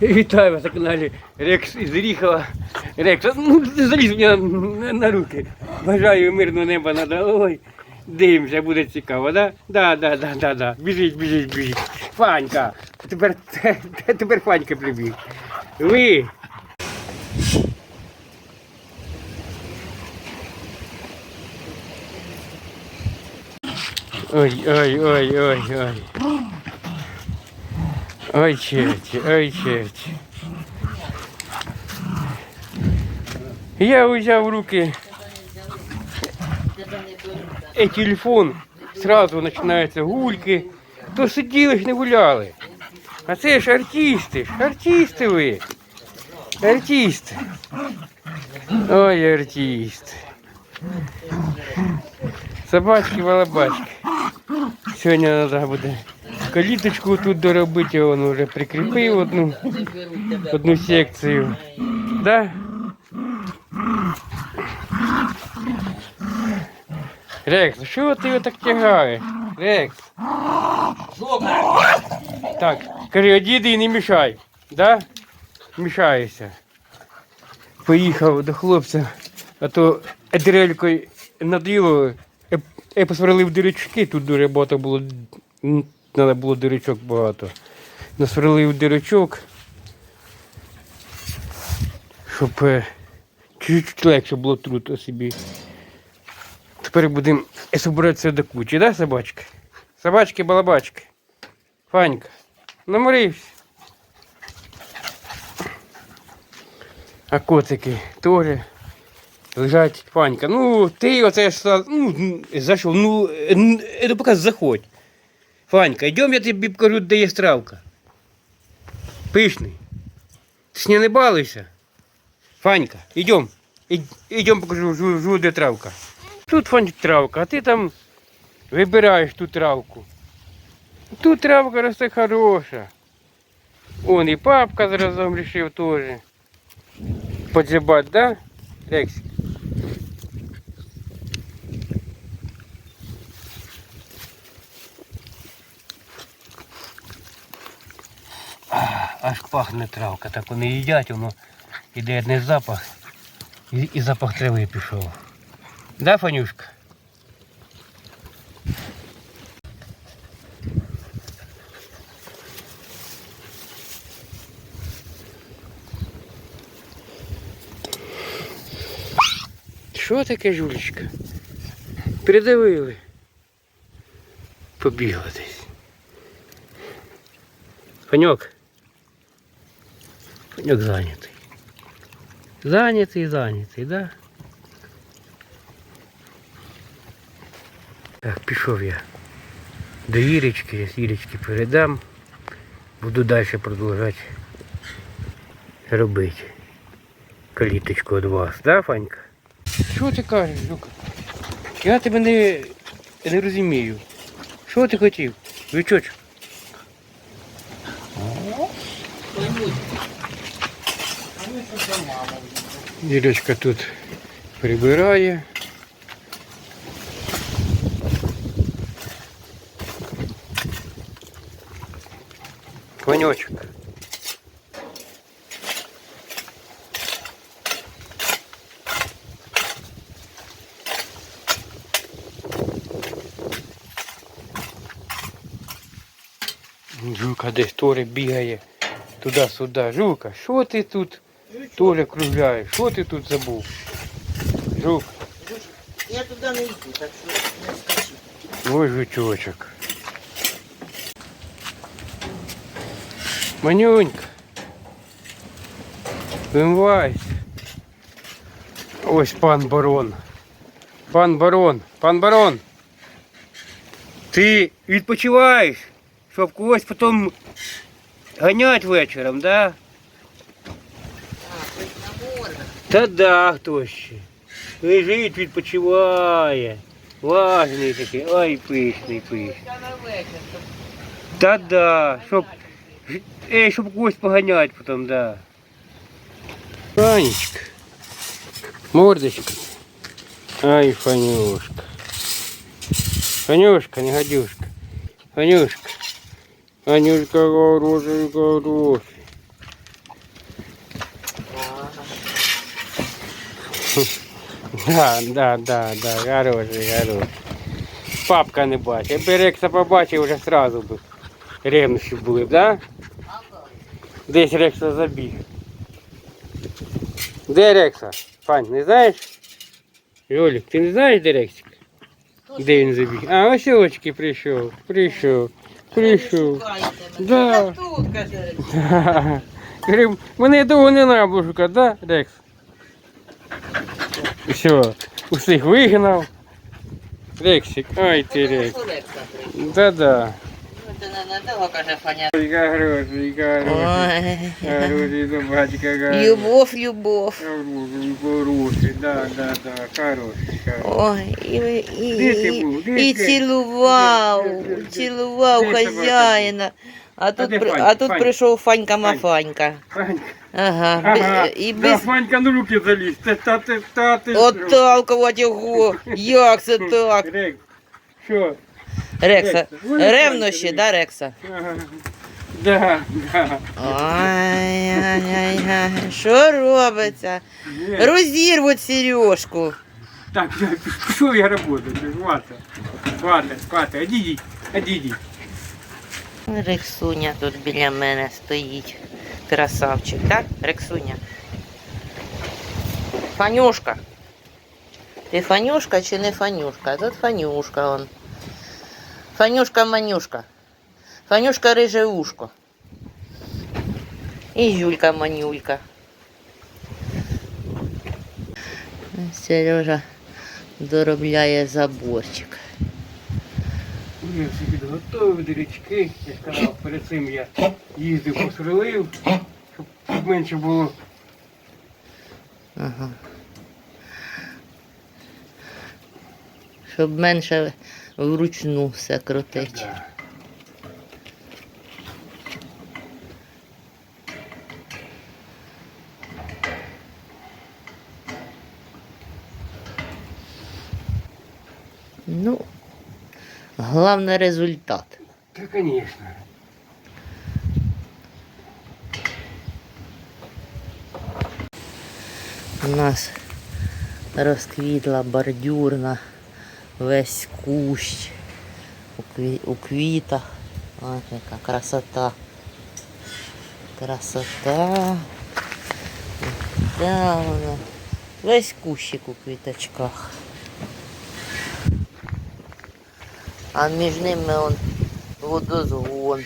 Вітаю вас на каналі Рекс із Ріхова. Рекс, ну заліз мені на, руки. Бажаю мирного неба над головою. Дивимося, буде цікаво, да? Да, да, да, да, да. Біжіть, біжіть, біжіть. Фанька. Тепер, тепер Фанька прибіг. Ви. Ой, ой, ой, ой, ой. Ой, черти, ой, черти. Я взяв в руки и телефон, сразу починаються гульки. То сиділи ж не гуляли. А це ж артисти, ж, артисти ви. Артисти. Ой, артисти. Собачки, балабачки. Сьогодні треба буде каліточку тут доробити, він вже прикріпив одну, одну секцію. Да? Рекс, що ти його так тягаєш? Рекс. Так, кажи, одійди і не мішай. Да? Мішаєшся. Поїхав до хлопця, а то дрелькою наділо, я, я посверлив дирочки, тут дуже багато було, треба було дирочок багато. Насверлив дирочок, щоб е, чуть-чуть легше було труд собі. Тепер будемо собиратися до кучі, да, собачки? Собачки, балабачки. Фанька, наморився. А котики теж лежать Фанька. Ну, ти оце ну, зайшов, ну, е, е, ну поки заходь. Фанька, йдем, я тобі покажу, де є стравка. Пишний. Ти ж не балуйся. Фанька, йдем. Йдем покажу, жу, де травка. Тут Фанька травка, а ти там вибираєш ту травку. Тут травка росте хороша. Он і папка зразом рішив теж. Подзябать, да, Рексик? Аж пахне травка, так вони їдять, воно іде одне запах, і, і запах трави пішов. Да, Фанюшка? Що таке, жулечка? Придавили. Побігла десь. Фаньок. Фаньок зайнятий. Зайнятий, зайнятий, да? Так, пішов я до Ірочки, з Ірочки передам. Буду далі продовжувати робити каліточку від вас, да, Фанька? Що ти кажеш, Люка? Я тебе не, не розумію. Що ти хотів? Вічочок? Ірочка тут прибирає. Конючок. Жука десь Толя бігає туди-сюди. Жука, що ти тут Толя кружляєш? Що ти тут забув? Жук, Я туди не йду, так що не скажу. ой жучочок. Манюнька. Вимивайся. Ось пан барон. Пан барон, пан барон. Ти відпочиваєш, щоб когось потім ганять вечором, да? Та да, хто ще. Лежить, відпочиває. Важний такий, ой, пишний, пишний. Я на вечір. щоб Та да, щоб, ей, щоб когось поганять потім, да. Фанечка. Мордочка. Ай, Фанюшка. Фанюшка, не гадюшка. Фанюшка. Анюшка хороший, хороший. Да, да, да, да, хороший, хороший. Папка не бачить. Якби Рекса побачив, вже сразу б ревнощі були б, да? Десь Рекса забіг. Де Рекса? Пань, не знаєш? Льолік, ти не знаєш, де Рексик? Де він забіг? А, ось очки прийшов, прийшов, прийшов. Да. Да. Тут, каже. Грим, мене довго не треба було шукати, да, Рекс? Все, усіх вигнав. Рексик, ай ти Рекс. Да-да. Ой. Любов, любов. Хороший, да, да, да, хороший. Ой, і, і, і, і цілував, цілував хазяїна. А тут, при- Фань? а тут Фань? прийшов Фанька Мафанька. Фанька. Ага. Ага, бе- І да, Фанька на руки заліз. Та, та, та, та, ти отталкувати його. Як це так? Рекс, що? Рекса. Рекса, вони Ревнощі, Фанька, да, Рекса? Ага. Да, да. Ай-яй-яй, що робиться? Розірвуть сережку. Так, пішов я роботу, хвата. Хвата, хвата, одійдіть, одійдіть. Рексуня тут біля мене стоїть. Красавчик, так? Рексуня. Фанюшка. Ти Фанюшка чи не Фанюшка? Тут Фанюшка он. Фанюшка Манюшка. Фанюшка риже ушко. І Юлька Манюлька. Сережа доробляє заборчик. Я всі підготовив до річки. Я сказав, перед цим я їздив, посролив, щоб, щоб менше було. Ага. Щоб менше вручну все крутить. Ну, головне результат. Та, звісно. У нас розквітла бордюрна, весь кущ у, кві- у квітах. Ось яка красота. Красота. Да, воно. Весь кущик у квіточках. А між ними он водозгон.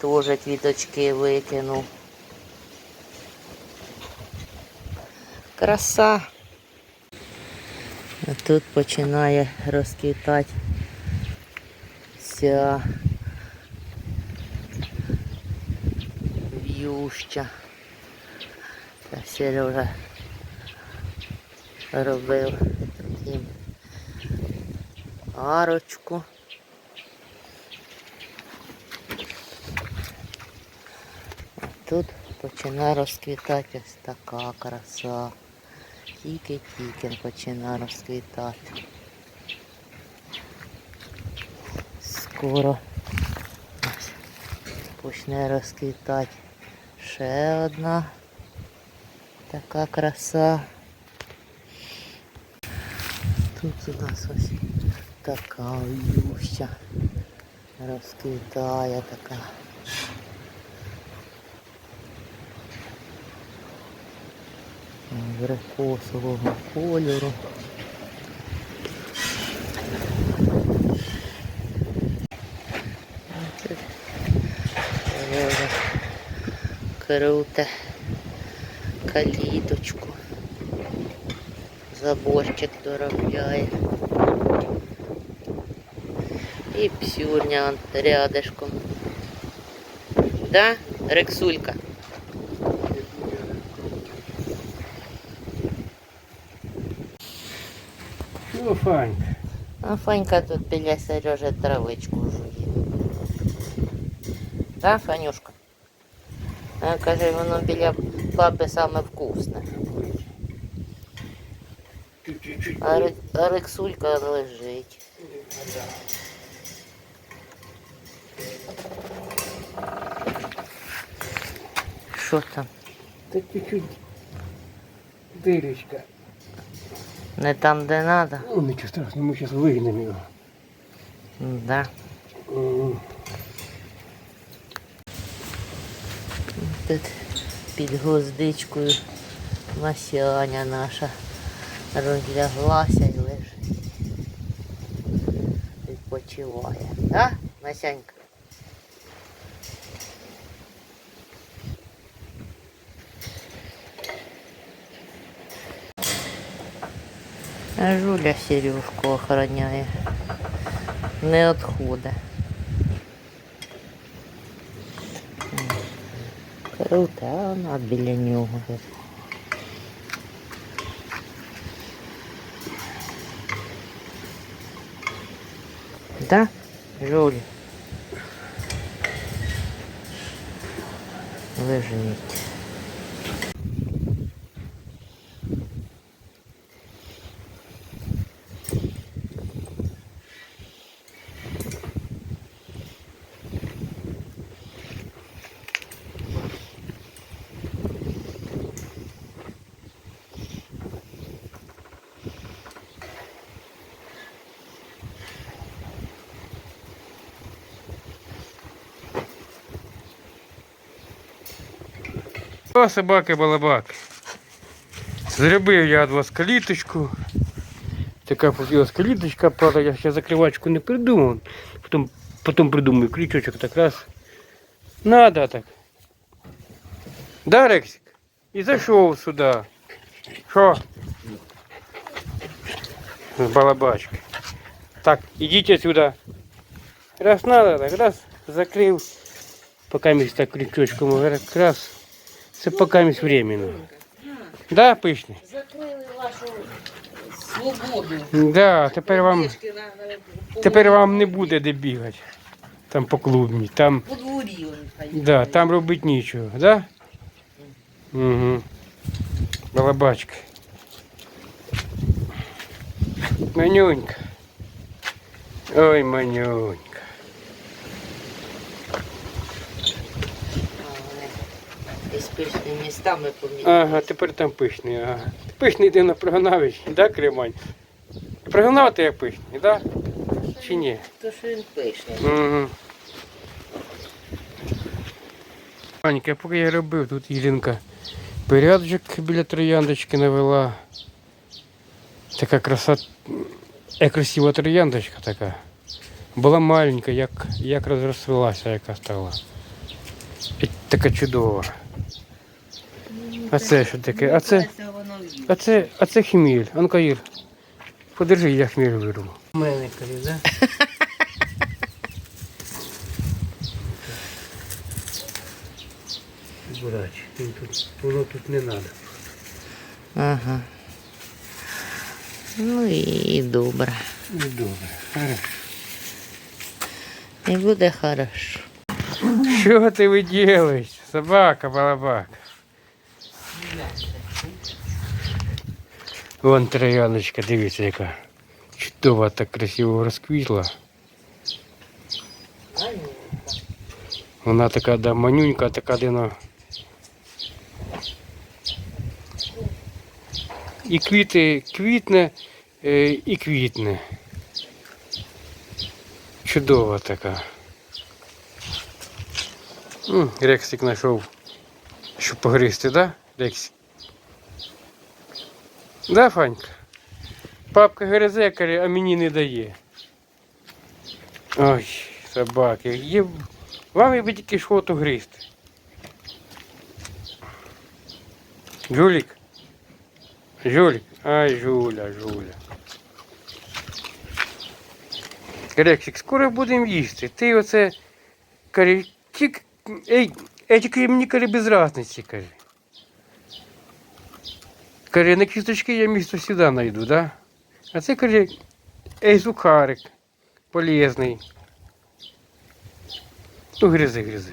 Тоже квіточки викинув. Краса. А тут починає розквітати ця в'юща. Та Сережа робив арочку. А тут починає розквітати ось така краса. Тільки-тільки починає розквітати. Скоро почне розквітати ще одна така краса. Тут у нас ось така в'юща розквітає така. Абрикосового кольору. Круте каліточку. Заборчик доробляє. І псюрня он рядышком. Да, Рексулька? Ну, Фанька. А Фанька тут біля Сережи травичку жує. Да, Фанюшка? А каже, воно біля папи саме вкусне. А, Ре- а Рексулька лежить. Що там? Та чуть-чуть дирочка. Не там, де треба. Ну, нічого страшного, ми зараз вигнемо його. Да. Тут під гвоздичкою Масяня наша розляглася і лежить. Відпочиває. Да, Масянька? Жуля Сережку охороняє. Не відходить. Круто, а вона біля нього. Да, Жулі? Лежить. О, собаки балабаки. Зробив я від вас каліточку. Така получилась каліточка, правда, я ще закривачку не придумав. Потім, потім придумаю крючочок так раз. Надо так. Да, Рексик? І зайшов сюди. Що? З балабачки. Так, ідіть сюди. Раз надо, так раз закрив. Поки місь так крючочком раз. Це поки временно. Да, пишний? Закрили вашу свободу. Да, тепер вам, тепер вам не буде де бігати. Там по клубні. Там, по дворі да, там робити нічого, да? Угу. Балабачка. Манюнька. Ой, манюнька. І з пишними містами поміняли. Ага, тепер там пишний, ага. Пишний ти на прогонавич, да, Кремань? Прогонав ти як пишний, да? Чи ні? То що він пишний. Угу. Анька, поки я робив, тут Ілінка порядочок біля трояндочки навела. Така краса, як красива трояндочка така. Була маленька, як, як розрослася, яка стала. Така чудова. А це що таке? А це, а це, а це хміль. Анка Ір, подержи, я хміль вирву. У мене каже, да? Бурач, він тут, воно тут не треба. Ага. Ну і добре. Ну добре, хорошо. І буде хорошо. Що ти виділиш? Собака, балабака. Вон трояночка, дивіться, яка чудова так красиво розквітла. Вона така да, манюнька, така дина. І квіти квітне, е, і квітне. Чудова така. Рексик знайшов, щоб погризти, да, Рексик? Да, Фанька? Папка гризе, а мені не дає. Ой, собаки. Є... Вам би тільки що то гризти. Жулік? Жулік? Ай, Жуля, Жуля. Рексик, скоро будемо їсти. Ти оце каже, тільки, ей, ей, тільки мені каже, без разниці, каже. На кісточки я місто сюди знайду, да? А це каже, ей, сухарик, полезний. Ну, гризи, гризи.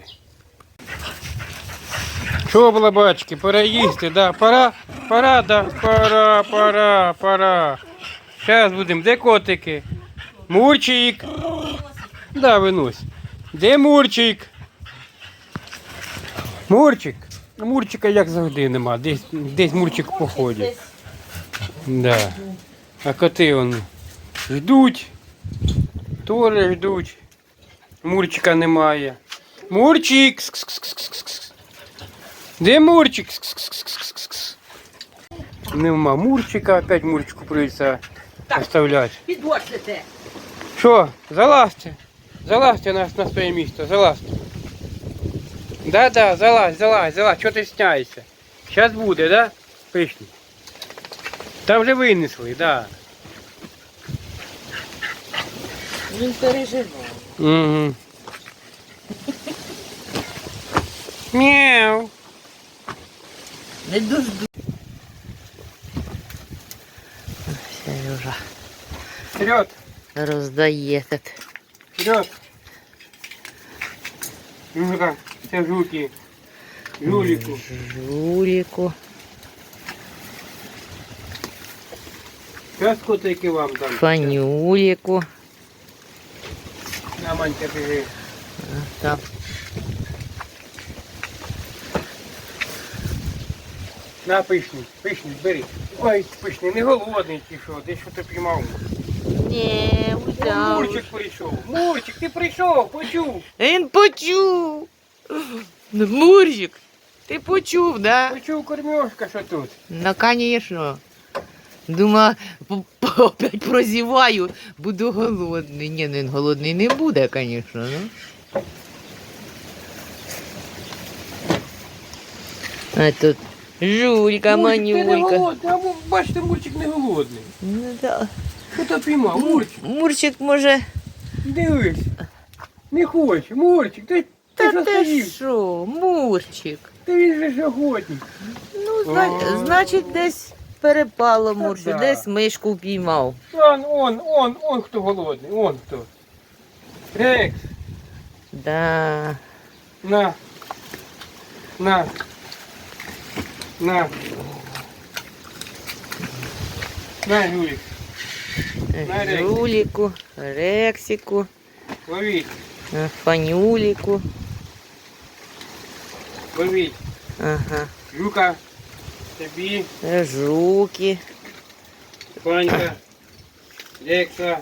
Що, балабачки, пора їсти, да? Пора? Пора, да? Пора, пора, пора. Зараз будемо. Де котики? Мурчик. Да, винось. Де Мурчик? Мурчик. Мурчика як завжди нема. Десь, десь Мурчик походить. Да. А коти он ждуть. Толя ждуть. Мурчика немає. Мурчик! Де Мурчик? Нема Мурчика, опять Мурчику прийдеться оставляти. Що, залазьте. Залазьте на, на своє місце, залазьте. Да-да, залазь, залазь, залазь. Чого ти сняєшся? Зараз буде, да? Пишні. Там вже винесли, да. Він переживав. Угу. Мяу. Не дожду. Сережа Вперед, роздає тут. вперед. Ну-ка, Це жуки. Жуліку. Жуліку. Зараз котики вам дам. Фанюліку. На, Манька, біжи. Там. На, пишний, пишний, бери. Ой, пишний, не голодний чи що, десь що ти піймав. Ні, взяв. Мурчик прийшов. Мурчик, ти прийшов, почув. Він почув. Мурчик, ти почув, да? Почув кормежка, що тут. Ну, п- п- опять прозіваю, буду голодний. Ні, ну він голодний не буде, звісно. Ну. А тут жулька, Мурчик, ти не манюлька. голодний, бачите, Мурчик не голодний. Ну, да. Що ти піймав, Мурчик? Мурчик може. Дивись. Не хоче, Мурчик, ти Та ти стоїш? що, Мурчик? Ти він же сьогодні. Ну, зна- О. значить, десь перепало Мурчик, да. десь мишку впіймав. Он, он, он, он хто голодний, он хто. Рекс, Да. на. На. На. На, Юрик, На, Рекс. Жуліку, Рексіку, ловіть, е, Фанюліку. Ловіть. Ага. Юка, тобі, е, Жуки. Панька, Лекса.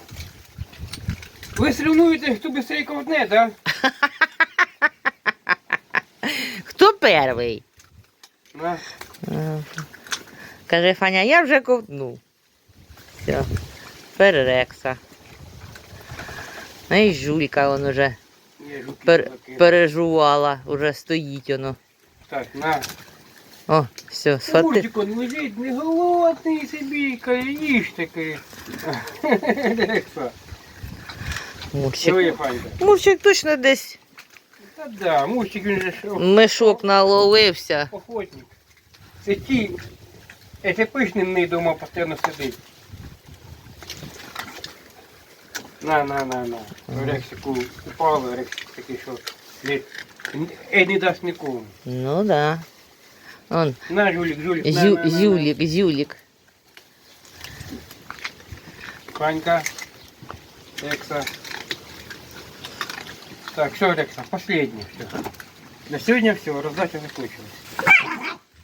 Ви соревнуєте, хто быстрее ковтне, да? Хто перший? На. Ага. Каже Фаня, я вже ковтнув. Все. Тепер Рекса. А і жулька он уже пер, пережувала, уже стоїть воно. Так, на. О, все, схватив. Мурчик он лежить, не голодний собі, каже, їж таки. Мурчик. Мурчик точно десь Та да, Мурчик він же ж мишок наловився. охотник. Це ті, це пишний дома постійно сидить. На, на, на, на. Рексику упало, Рексик такий, що лід. Е, не дасть нікому. Ну да. Он, На, Жулік, Жулік, на, зю, на, на, на. зюлік, зюлік. Панька, Рекса. Так, все, Рекса, последнее все. На сегодня все, раздача закончилась.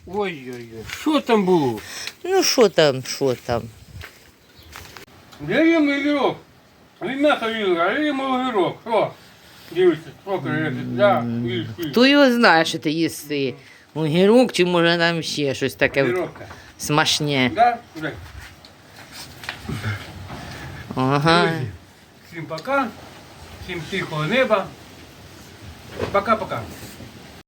Ой-ой-ой, что там было? Ну що там, що там? Я їм огірок. Він м'ясо їли, а я огірок. Що? Дивіться, сколько я. Хто його знає, що ти їси? Огірок чи може там ще щось таке Огірок. смачне. Да? Жек? Ага. Друзі, Всім пока. Всім тихого неба. Пока-пока.